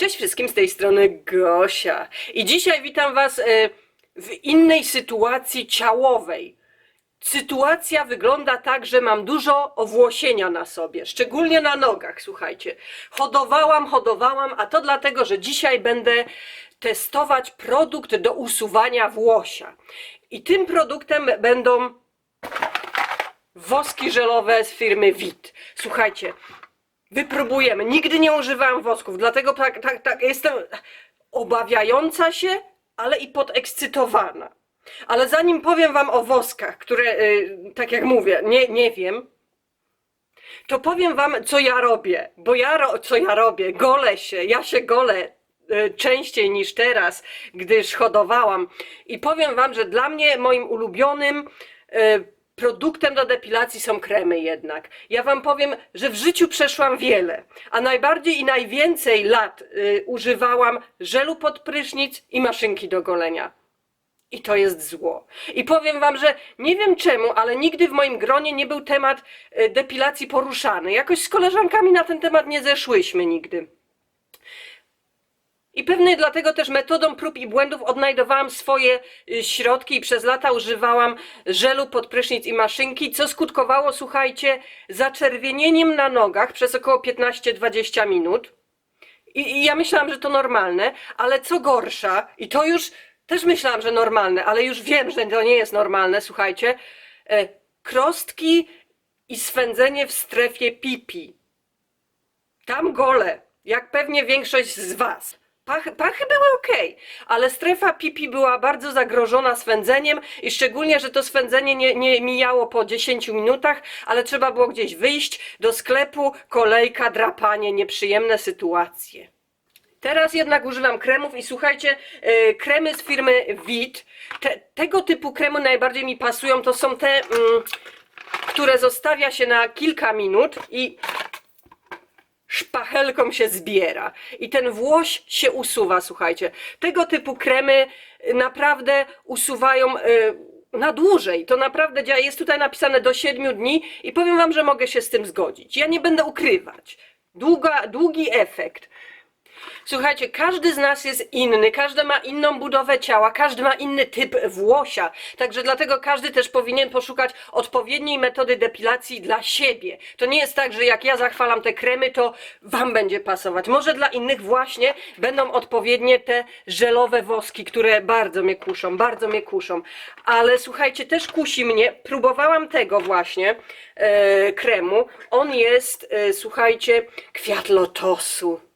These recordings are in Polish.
Cześć wszystkim z tej strony Gosia. I dzisiaj witam Was e, w innej sytuacji ciałowej. Sytuacja wygląda tak, że mam dużo owłosienia na sobie, szczególnie na nogach, słuchajcie. Hodowałam, hodowałam, a to dlatego, że dzisiaj będę testować produkt do usuwania włosia. I tym produktem będą woski żelowe z firmy Wit. Słuchajcie, wypróbujemy. Nigdy nie używałam wosków, dlatego tak, tak, tak jestem obawiająca się, ale i podekscytowana. Ale zanim powiem wam o woskach, które, y, tak jak mówię, nie, nie wiem, to powiem wam, co ja robię. Bo ja, ro, co ja robię, golę się, ja się golę y, częściej niż teraz, gdyż hodowałam. I powiem wam, że dla mnie moim ulubionym y, produktem do depilacji są kremy jednak. Ja wam powiem, że w życiu przeszłam wiele, a najbardziej i najwięcej lat y, używałam żelu pod prysznic i maszynki do golenia. I to jest zło. I powiem wam, że nie wiem czemu, ale nigdy w moim gronie nie był temat y, depilacji poruszany. Jakoś z koleżankami na ten temat nie zeszłyśmy nigdy. I pewnie dlatego też metodą prób i błędów odnajdowałam swoje y, środki i przez lata używałam żelu pod prysznic i maszynki, co skutkowało, słuchajcie, zaczerwienieniem na nogach przez około 15-20 minut. I, I ja myślałam, że to normalne, ale co gorsza, i to już też myślałam, że normalne, ale już wiem, że to nie jest normalne, słuchajcie, e, krostki i swędzenie w strefie pipi. Tam gole, jak pewnie większość z Was. Pachy, pachy były ok, ale strefa pipi była bardzo zagrożona swędzeniem i szczególnie, że to swędzenie nie, nie mijało po 10 minutach, ale trzeba było gdzieś wyjść do sklepu, kolejka, drapanie, nieprzyjemne sytuacje. Teraz jednak używam kremów i słuchajcie, yy, kremy z firmy Vit. Te, tego typu kremy najbardziej mi pasują. To są te, mm, które zostawia się na kilka minut i szpachelką się zbiera i ten włoś się usuwa, słuchajcie. Tego typu kremy y, naprawdę usuwają y, na dłużej. To naprawdę działa. Jest tutaj napisane do 7 dni i powiem wam, że mogę się z tym zgodzić. Ja nie będę ukrywać. Długa, długi efekt. Słuchajcie, każdy z nas jest inny, każdy ma inną budowę ciała, każdy ma inny typ włosia. Także dlatego każdy też powinien poszukać odpowiedniej metody depilacji dla siebie. To nie jest tak, że jak ja zachwalam te kremy, to wam będzie pasować. Może dla innych właśnie będą odpowiednie te żelowe woski, które bardzo mnie kuszą, bardzo mnie kuszą. Ale słuchajcie, też kusi mnie, próbowałam tego właśnie e, kremu. On jest, e, słuchajcie, kwiat lotosu.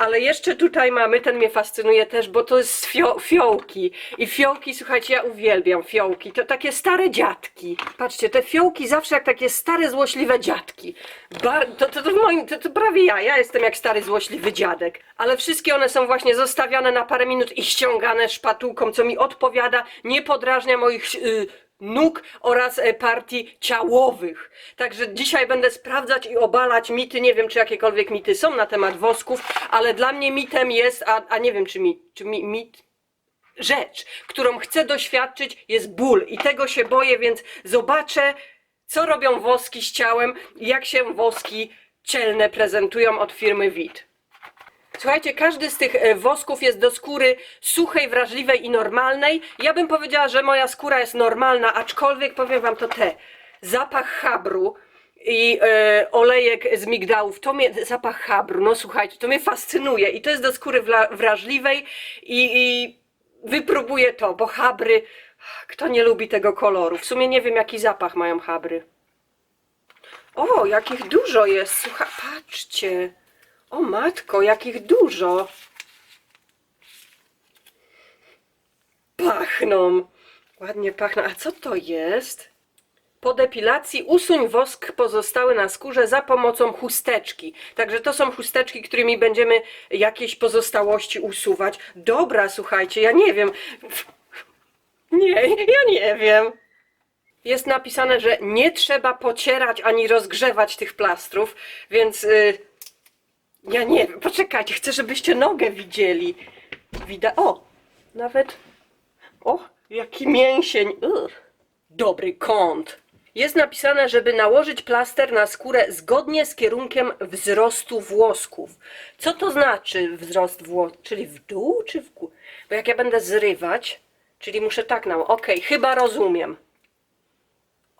Ale jeszcze tutaj mamy, ten mnie fascynuje też, bo to jest fio fiołki. I fiołki, słuchajcie, ja uwielbiam fiołki. To takie stare dziadki. Patrzcie, te fiołki zawsze jak takie stare, złośliwe dziadki. Bar to, to, to, w moim, to, to prawie ja, ja jestem jak stary, złośliwy dziadek. Ale wszystkie one są właśnie zostawiane na parę minut i ściągane szpatułką, co mi odpowiada, nie podrażnia moich... Yy, nóg oraz e, partii ciałowych. Także dzisiaj będę sprawdzać i obalać mity. Nie wiem, czy jakiekolwiek mity są na temat wosków, ale dla mnie mitem jest, a, a nie wiem, czy, mi, czy mi, mit, rzecz, którą chcę doświadczyć, jest ból. I tego się boję, więc zobaczę, co robią woski z ciałem jak się woski cielne prezentują od firmy Wit. Słuchajcie, każdy z tych e, wosków jest do skóry suchej, wrażliwej i normalnej. Ja bym powiedziała, że moja skóra jest normalna, aczkolwiek powiem wam to te. Zapach habru i e, olejek z migdałów, to mnie, zapach habru, no słuchajcie, to mnie fascynuje i to jest do skóry wla, wrażliwej i, i wypróbuję to, bo habry, kto nie lubi tego koloru? W sumie nie wiem, jaki zapach mają habry. O, jakich dużo jest, słuchaj, patrzcie. O matko, jakich dużo. Pachną. Ładnie pachną. A co to jest? Po depilacji usuń wosk pozostały na skórze za pomocą chusteczki. Także to są chusteczki, którymi będziemy jakieś pozostałości usuwać. Dobra, słuchajcie, ja nie wiem. Nie, ja nie wiem. Jest napisane, że nie trzeba pocierać ani rozgrzewać tych plastrów, więc... Yy, ja nie wiem, poczekajcie, chcę, żebyście nogę widzieli. Widać, o, nawet, o, jaki mięsień, dobry kąt. Jest napisane, żeby nałożyć plaster na skórę zgodnie z kierunkiem wzrostu włosków. Co to znaczy wzrost włosków? Czyli w dół czy w górę? Bo jak ja będę zrywać, czyli muszę tak na... Okej, chyba rozumiem.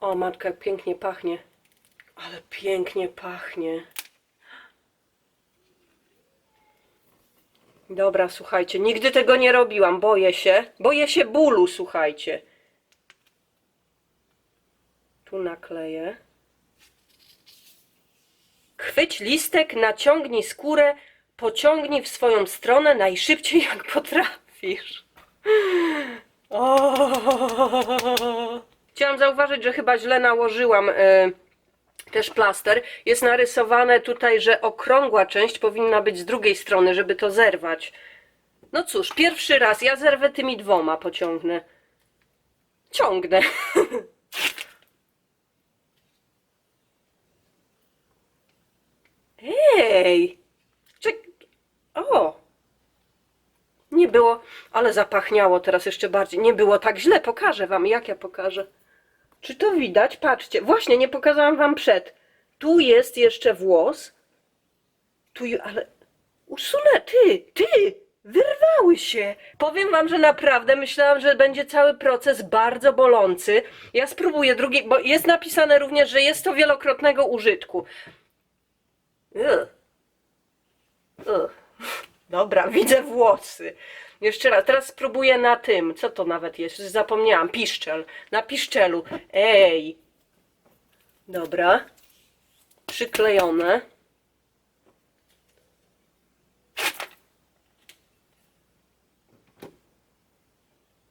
O matka, pięknie pachnie. Ale pięknie pachnie. Dobra, słuchajcie, nigdy tego nie robiłam, boję się. Boję się bólu, słuchajcie. Tu nakleję. Chwyć listek, naciągnij skórę, pociągnij w swoją stronę najszybciej jak potrafisz. O! Chciałam zauważyć, że chyba źle nałożyłam e, też plaster. Jest narysowane tutaj, że okrągła część powinna być z drugiej strony, żeby to zerwać. No cóż, pierwszy raz ja zerwę tymi dwoma, pociągnę. Ciągnę. Ej! Czek... O! Nie było, ale zapachniało teraz jeszcze bardziej. Nie było tak źle. Pokażę wam, jak ja pokażę. Czy to widać? Patrzcie. Właśnie, nie pokazałam wam przed. Tu jest jeszcze włos. Tu, ale... Usunę, ty, ty! Wyrwały się! Powiem wam, że naprawdę myślałam, że będzie cały proces bardzo bolący. Ja spróbuję drugi, bo jest napisane również, że jest to wielokrotnego użytku. Dobra, widzę włosy. Jeszcze raz, teraz spróbuję na tym. Co to nawet jest? Zapomniałam. Piszczel. Na piszczelu. Ej. Dobra. Przyklejone.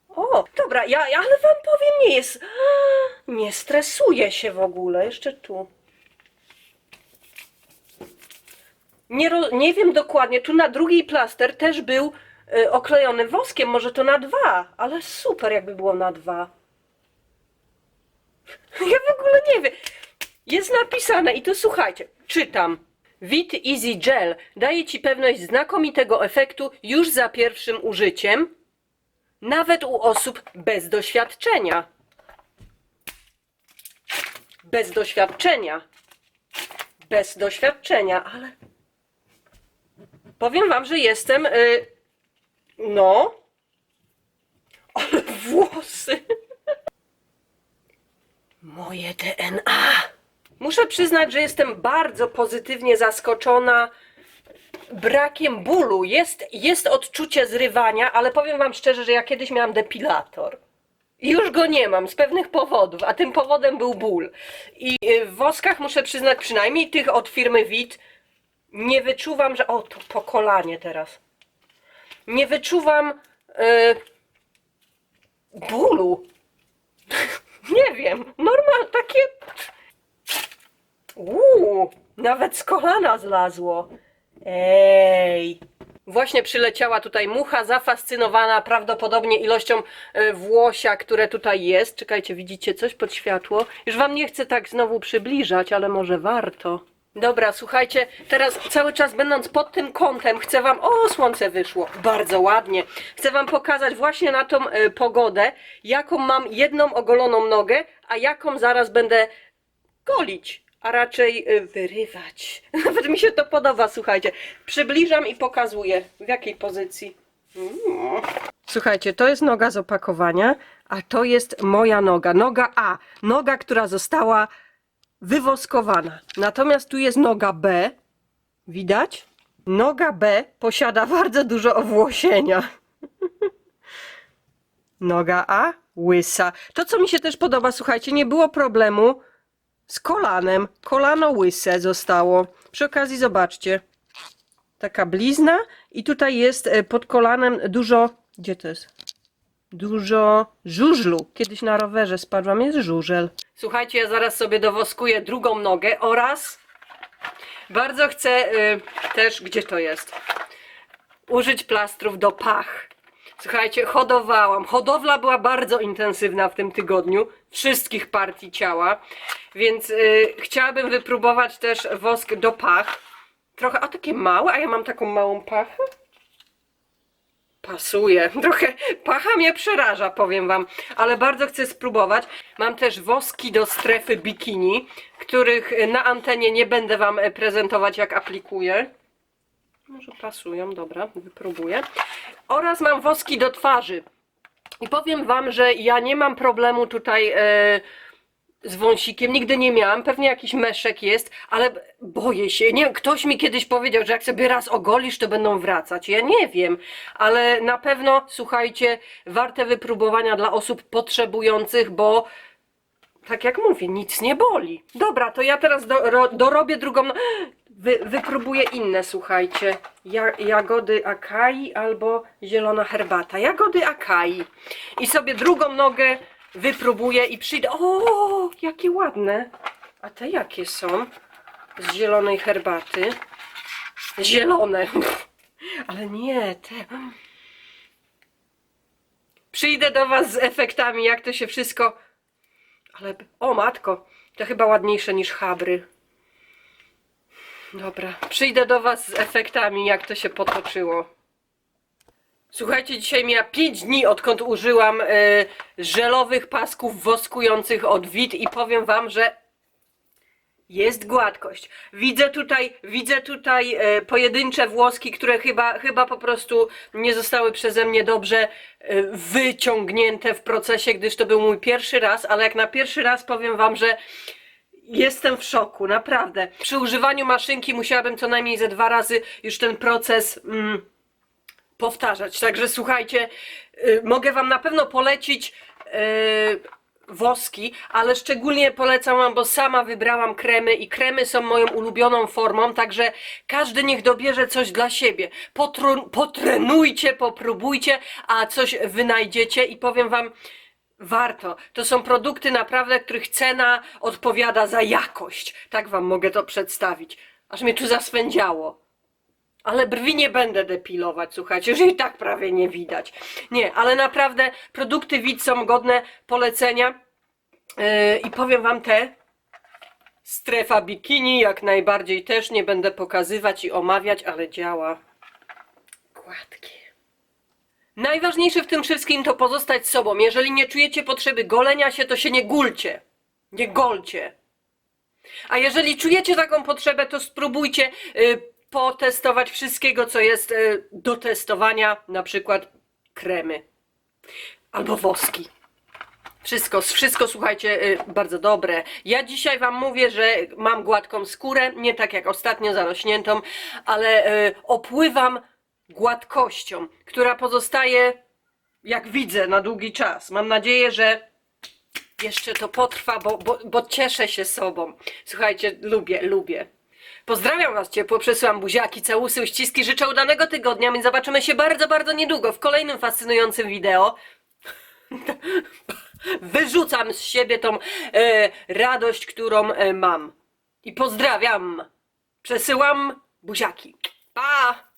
O, dobra, ja, ale wam powiem, nie jest. Nie stresuję się w ogóle. Jeszcze tu. Nie, nie wiem dokładnie, tu na drugi plaster też był y, oklejony woskiem, może to na dwa, ale super jakby było na dwa. Ja w ogóle nie wiem. Jest napisane i to słuchajcie, czytam. Wit Easy Gel daje Ci pewność znakomitego efektu już za pierwszym użyciem, nawet u osób bez doświadczenia. Bez doświadczenia. Bez doświadczenia, ale Powiem wam, że jestem. Y, no. Ale włosy. Moje DNA. Muszę przyznać, że jestem bardzo pozytywnie zaskoczona brakiem bólu. Jest, jest odczucie zrywania, ale powiem wam szczerze, że ja kiedyś miałam depilator. I Już go nie mam z pewnych powodów, a tym powodem był ból. I y, w woskach muszę przyznać, przynajmniej tych od firmy Wit, nie wyczuwam, że. O, to po kolanie teraz. Nie wyczuwam e, bólu. nie wiem. Normal, takie. Uuu, nawet z kolana zlazło. Ej. Właśnie przyleciała tutaj mucha, zafascynowana prawdopodobnie ilością e, włosia, które tutaj jest. Czekajcie, widzicie coś pod światło? Już wam nie chcę tak znowu przybliżać, ale może warto. Dobra, słuchajcie, teraz cały czas będąc pod tym kątem, chcę wam. O, słońce wyszło. Bardzo ładnie. Chcę wam pokazać właśnie na tą e, pogodę, jaką mam jedną ogoloną nogę, a jaką zaraz będę golić, a raczej e, wyrywać. Nawet mi się to podoba, słuchajcie. Przybliżam i pokazuję, w jakiej pozycji. Słuchajcie, to jest noga z opakowania, a to jest moja noga. Noga A. Noga, która została wywoskowana. Natomiast tu jest noga B. Widać? Noga B posiada bardzo dużo owłosienia. Noga A łysa. To, co mi się też podoba, słuchajcie, nie było problemu z kolanem. Kolano łyse zostało. Przy okazji zobaczcie. Taka blizna i tutaj jest e, pod kolanem dużo... Gdzie to jest? Dużo żużlu. Kiedyś na rowerze spadłam, jest żużel. Słuchajcie, ja zaraz sobie dowoskuję drugą nogę oraz bardzo chcę y, też, gdzie to jest? Użyć plastrów do pach. Słuchajcie, hodowałam. Hodowla była bardzo intensywna w tym tygodniu, wszystkich partii ciała, więc y, chciałabym wypróbować też wosk do pach. Trochę, a takie małe, a ja mam taką małą pachę. Pasuje. Trochę pacha mnie przeraża, powiem wam, ale bardzo chcę spróbować. Mam też woski do strefy bikini, których na antenie nie będę wam e, prezentować jak aplikuję. Może pasują, dobra, wypróbuję. Oraz mam woski do twarzy. I powiem wam, że ja nie mam problemu tutaj e, z wąsikiem, nigdy nie miałam. Pewnie jakiś meszek jest, ale boję się. Nie, ktoś mi kiedyś powiedział, że jak sobie raz ogolisz, to będą wracać. Ja nie wiem, ale na pewno, słuchajcie, warte wypróbowania dla osób potrzebujących, bo tak jak mówię, nic nie boli. Dobra, to ja teraz do, ro, dorobię drugą. no- Wy, wypróbuję inne, słuchajcie. Ja, jagody akai albo zielona herbata. Jagody akai. I sobie drugą nogę wypróbuję i przyjdę. O, jakie ładne. A te jakie są? Z zielonej herbaty. Zielone. Ale nie, te. Przyjdę do Was z efektami, jak to się wszystko. Ale. O, matko. To chyba ładniejsze niż habry. Dobra, przyjdę do Was z efektami, jak to się potoczyło. Słuchajcie, dzisiaj mija 5 dni, odkąd użyłam e, żelowych pasków woskujących od Wit i powiem Wam, że jest gładkość. Widzę tutaj, widzę tutaj e, pojedyncze włoski, które chyba, chyba po prostu nie zostały przeze mnie dobrze e, wyciągnięte w procesie, gdyż to był mój pierwszy raz, ale jak na pierwszy raz powiem Wam, że Jestem w szoku, naprawdę. Przy używaniu maszynki musiałabym co najmniej ze dwa razy już ten proces mm, powtarzać. Także słuchajcie, y, mogę Wam na pewno polecić y, woski, ale szczególnie polecam Wam, bo sama wybrałam kremy i kremy są moją ulubioną formą, także każdy niech dobierze coś dla siebie. Potru, potrenujcie, popróbujcie, a coś wynajdziecie i powiem Wam, Warto. To są produkty naprawdę, których cena odpowiada za jakość. Tak wam mogę to przedstawić. Aż mnie tu zaswędziało. Ale brwi nie będę depilować, słuchajcie, że i tak prawie nie widać. Nie, ale naprawdę produkty WIT są godne polecenia. Yy, I powiem wam te. Strefa bikini jak najbardziej też nie będę pokazywać i omawiać, ale działa. Gładkie. Najważniejsze w tym wszystkim to pozostać sobą. Jeżeli nie czujecie potrzeby golenia się, to się nie gulcie. Nie golcie. A jeżeli czujecie taką potrzebę, to spróbujcie y, potestować wszystkiego, co jest y, do testowania, na przykład kremy albo woski. Wszystko, wszystko słuchajcie, y, bardzo dobre. Ja dzisiaj Wam mówię, że mam gładką skórę, nie tak jak ostatnio zarośniętą, ale y, opływam gładkością, która pozostaje, jak widzę, na długi czas. Mam nadzieję, że jeszcze to potrwa, bo, bo, bo cieszę się sobą. Słuchajcie, lubię, lubię. Pozdrawiam Was ciepło, przesyłam buziaki, całusy, uściski, życzę udanego tygodnia, więc zobaczymy się bardzo, bardzo niedługo w kolejnym fascynującym wideo. Wyrzucam z siebie tą e, radość, którą e, mam. I pozdrawiam. Przesyłam buziaki. Pa!